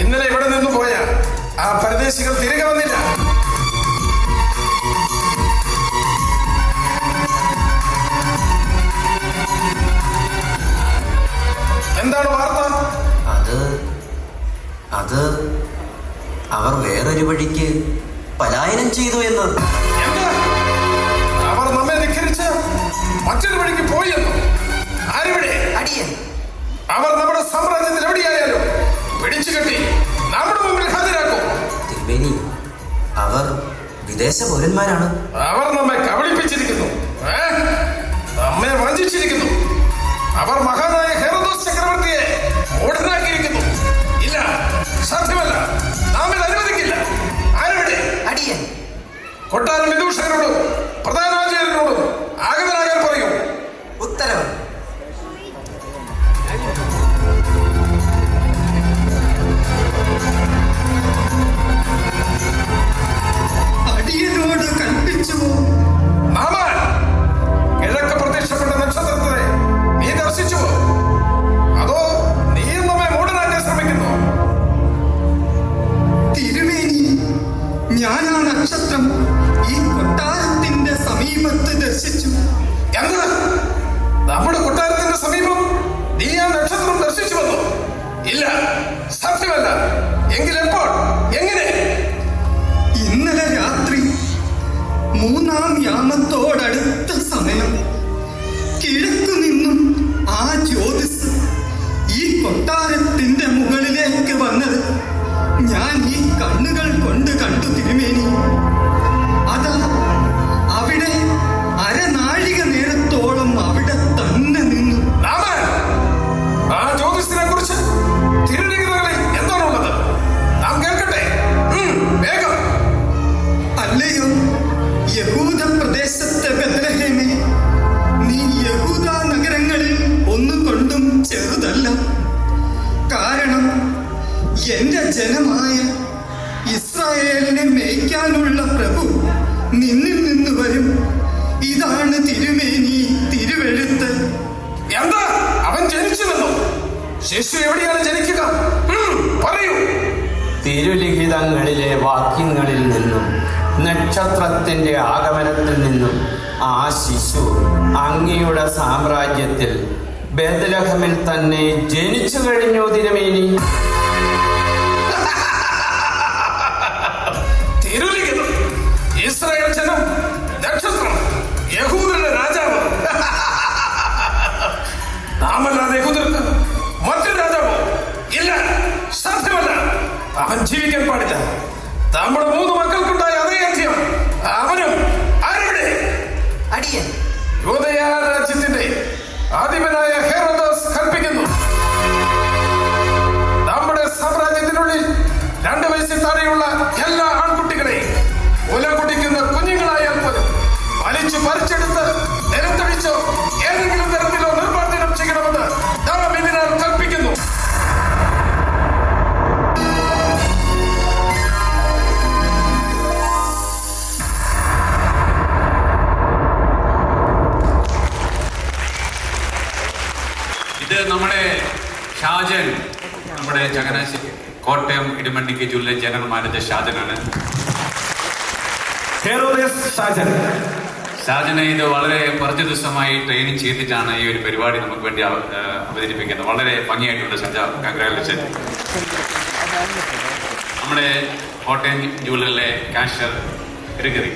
ഇന്നലെ ഇവിടെ നിന്ന് പോയ ആ പരദേശികൾ തിരികെ വന്നില്ല. എന്താണ് വാർത്ത? അത് അത് അവർ വേറൊരു വഴിക്ക് പലായനം ചെയ്തു എന്ന്. അവർ നമ്മെ ധിഖരിച്ച് മറ്റൊരു വഴിക്ക് പോയി എന്ന്. ആരിവിടെ? കെട്ടി നമ്മുടെ മുമ്പിൽ ഹാജരാക്കും. തിരുമേനി അവർ വിദേശ പൗരന്മാരാണ്. അവർ നമ്മെ കബളിപ്പിച്ചിരിക്കുന്നു. നമ്മെ വഞ്ചിച്ചിരിക്കുന്നു. അവർ മഹാനായ ഹെറദോസ് ചക്രവർത്തിയെ ഓടനാക്കിയിരിക്കുന്നു ഇല്ല സാധ്യമല്ല. നാം ഇത് അനുവദിക്കില്ല. ആരുടെ അടിയൻ. കൊട്ടാരം വിദൂഷകരോടും ചെറുതല്ല. കാരണം എന്റെ ജനമായ ഇസ്രായേലിനെ മേയ്ക്കാനുള്ള പ്രഭു നിന്നിൽ നിന്ന് വരും. ഇതാണ് തിരുമേനി തിരുവെഴുത്ത്. എന്താ? അവൻ ജനിച്ചു വന്നു. ശിശു എവിടെയാണ് ജനിക്കുക? പറയൂ. തിരുലിഖിതങ്ങളിലെ വാക്യങ്ങളിൽ നിന്നും നക്ഷത്രത്തിന്റെ ആഗമനത്തിൽ നിന്നും ആ ശിശു അങ്ങയുടെ സാമ്രാജ്യത്തിൽ ബദലഹമിൽ തന്നെ ജനിച്ചു കഴിഞ്ഞു തിരുമേനി നമ്മുടെ ചങ്ങനാശ്ശേരി കോട്ടയം ഇടുമണ്ടിക്ക് ജില്ലയിലെ ജനറൽ മാനേജർ ഷാജനാണ് ഷാജനെ ഇത് വളരെ കുറച്ച് ദിവസമായി ട്രെയിനിങ് ചെയ്തിട്ടാണ് ഈ ഒരു പരിപാടി നമുക്ക് വേണ്ടി അവതരിപ്പിക്കുന്നത്. വളരെ ഭംഗിയായിട്ടുണ്ട് സജ കൺഗ്രാജുലേഷൻ നമ്മുടെ കോട്ടയം ജൂവലറിലെ കാഷ്യർ ഗ്രിഗറി